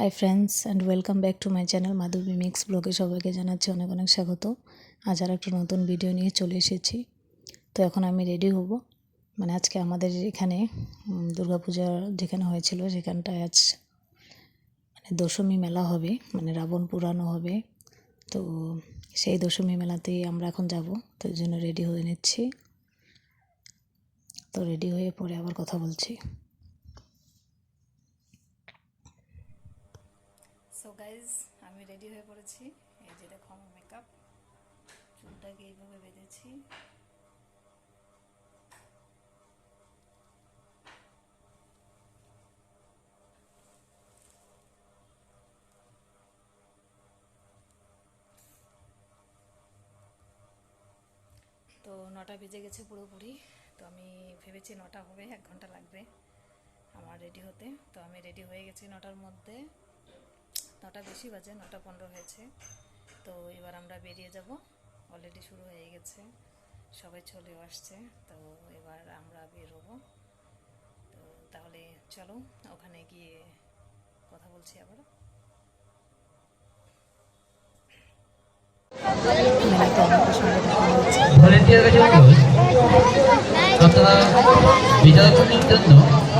Hi friends and welcome back to my channel Madhabi mix ব্লগে সবাইকে জানাচ্ছি অনেক অনেক স্বাগত। আজ আর একটা নতুন ভিডিও নিয়ে চলে এসেছি। তো এখন আমি রেডি হব। মানে আজকে আমাদের এখানে দুর্গাপূজা যেখানে হয়েছিল সেখানটায় আজ মানে দশমী মেলা হবে মানে রাবণ পুরানো হবে। তো সেই দশমী মেলাতেই আমরা এখন যাব। তো জন্য রেডি হয়ে নিচ্ছি। তো রেডি হয়ে পরে আবার কথা বলছি। গাইজ আমি রেডি হয়ে পড়েছি। এই যে দেখো আমার মেকআপ চুলটাকে এইভাবে বেঁধেছি। তো নটা বেজে গেছে পুরোপুরি। তো আমি ভেবেছি নটা হবে, এক ঘণ্টা লাগবে আমার রেডি হতে। তো আমি রেডি হয়ে গেছি নটার মধ্যে। নটা বেশি বাজে, নটা পনেরো হয়েছে। তো এবার আমরা বেরিয়ে যাব। অলরেডি শুরু হয়ে গেছে। সবাই চলেও আসছে। তো এবার আমরা বের হব তো তাহলে চলো, ওখানে গিয়ে কথা বলছি আবার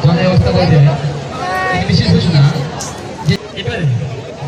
জন্য ব্যবস্থা করে দেবেন বিশেষ ঘোষণা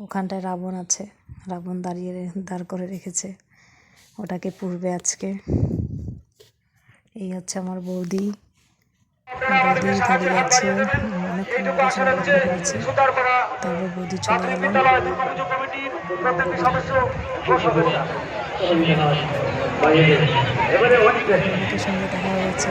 ওখানটায় রাবণ আছে। রাবণ দাঁড়িয়ে দাঁড় করে রেখেছে। ওটাকে পূর্বে আজকে। এই হচ্ছে আমার বৌদি। বৌদি দাঁড়িয়ে আছে বৌদি চলে দেখা হয়েছে।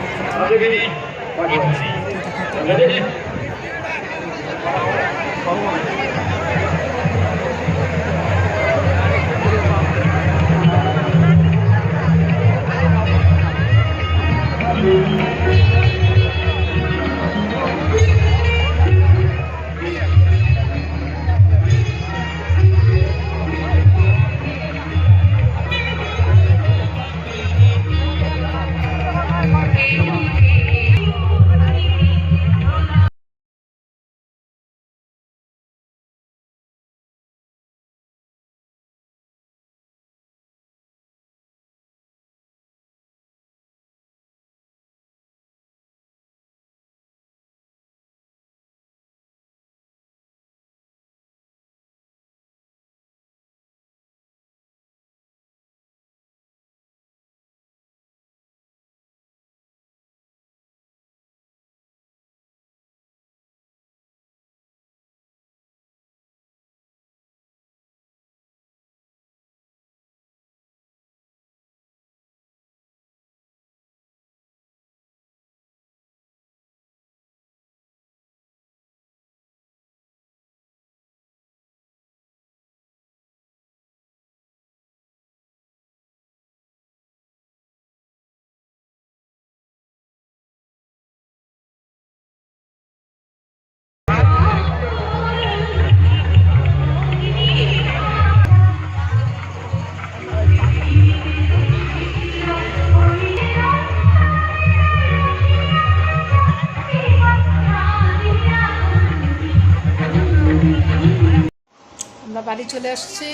বাড়ি চলে আসছি।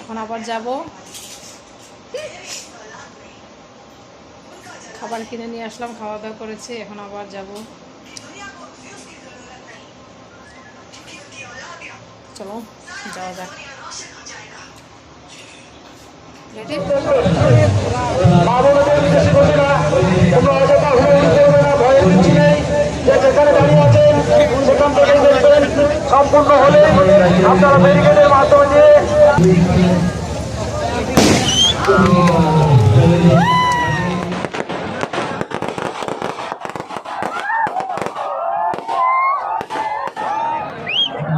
এখন আবার যাব। খাবার কিনে নিয়ে আসলাম, খাওয়া দাওয়া করেছি, এখন আবার যাব। চলো, যাওয়া যাক। রেডি মানবতার বিশেষ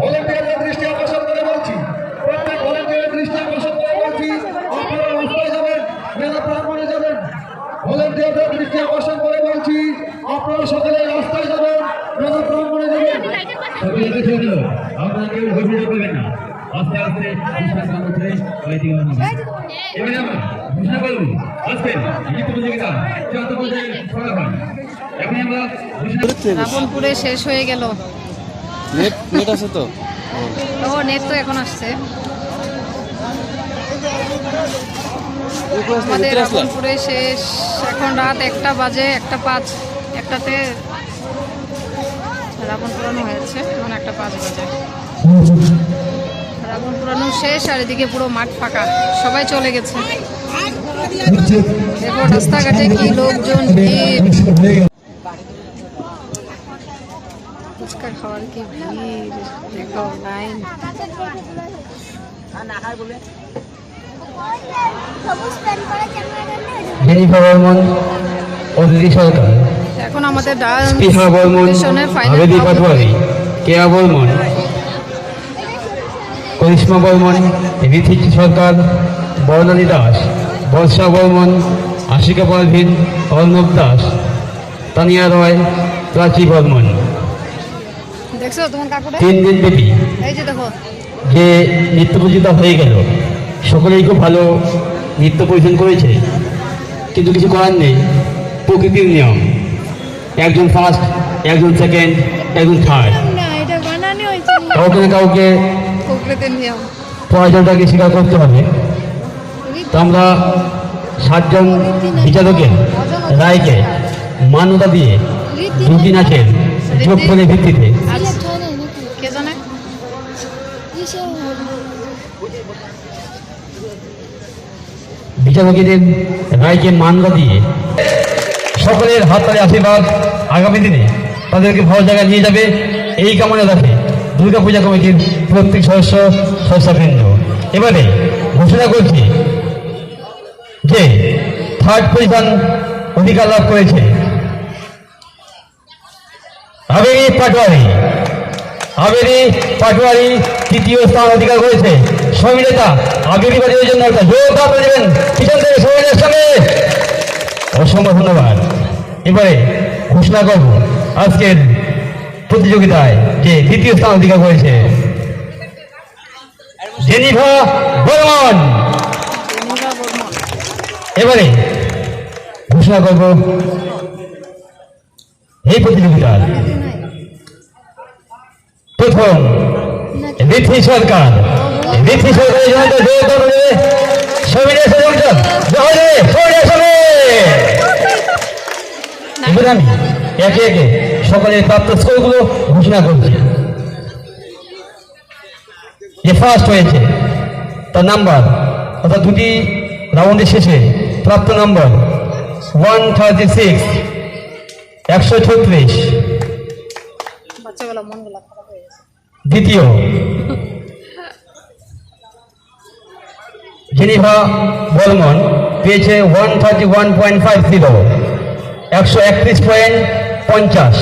ভলেন্টিয়ারদের দৃষ্টি আকর্ষণ করে বলছি। প্রত্যেক ভলেন্টিয়ারের দৃষ্টি আকর্ষণ করে বলছি, আপনারা রাস্তায় যাবেন, মেলা প্রাঙ্গণে দৃষ্টি আকর্ষণ করে বলছি, আপনারা সকলে রাস্তায় যাবেন, মেলা প্রাঙ্গণে যাবেন। রাবণপুরে শেষ হয়ে গেল। নেট নেট আছে তো? ও নেট তো এখন আসছে। আমাদের রাবণপুরে শেষ। এখন রাত একটা বাজে একটা পাঁচ একটাতে রাবণ পুরানো হয়েছে এখন একটা পাঁচ বাজে। রাবণ পুরানো শেষ আর এদিকে পুরো মাঠ ফাঁকা। সবাই চলে গেছে। দেখো রাস্তাঘাটে কি লোকজন ভিড়? ফুচকা খাওয়ার কি ভিড়? দেখো লাইন এখন আমাদের কেয়া বর্মন করিশ্মা বর্মন ঋথিক সরকার বর্ণালী দাস বর্ষা বর্মন আশিকা পারভিন অর্ণব দাস তানিয়া রয় প্রাচী বর্মন দেখছ তোমার কাকুরে তিন দিন ব্যাপী। এই যে দেখো। যে নৃত্য প্রতিযোগিতা হয়ে গেল সকলেই খুব ভালো নৃত্য পরিবেশন করেছে কিন্তু কিছু করার নেই প্রকৃতির নিয়ম। একজন ফার্স্ট একজন সেকেন্ড একজন থার্ড কাউকে না কাউকে পরাজয়টাকে স্বীকার করতে হবে। তো আমরা সাতজন বিচারকের রায়কে মান্যতা দিয়ে দুদিন নাচের যোগফলের ভিত্তিতে। কে জানে বিচারকীদের রায়কে মান্যতা দিয়ে সকলের হাততালি আশীর্বাদ আগামী দিনে তাদেরকে ভালো জায়গায় নিয়ে যাবে। এই কামনা রাখে দুর্গা পূজা কমিটির প্রত্যেক সদস্য সদস্যবৃন্দ। এবারে ঘোষণা করছি যে থার্ড পজিশন অধিকার লাভ করেছে আবেরি পাটোয়ারি। আবেরি পাটোয়ারি তৃতীয় স্থান অধিকার করেছে। সমিনেতা আবেরি বাজারের জন্য একটা করে দেবেন। পিছন থেকে সমিনের সঙ্গে। অসংখ্য ধন্যবাদ। এবারে ঘোষণা করব আজকের প্রতিযোগিতায় যে দ্বিতীয় স্থান অধিকার করেছে। জেনিভা বর্মন। এবারে ঘোষণা করব এই প্রতিযোগিতার। প্রথম ঋথি সরকার। ঋথি সরকারের জন্য জোরদার করে সবিনে এসে জহরে সবিনে সবে এবার আমি একে একে সকলের প্রাপ্ত স্কোরগুলো ঘোষণা করছি। যে ফার্স্ট হয়েছে, তার নাম্বার অর্থাৎ দুটি রাউন্ডের শেষে প্রাপ্ত নাম্বার ওয়ান থার্টি সিক্স একশো ছত্রিশ। বাচ্চাগুলো গেছে দ্বিতীয়। জেনিভা বলমন পেয়েছে one thirty one point five zero একশো একত্রিশ পয়েন্ট পঞ্চাশ।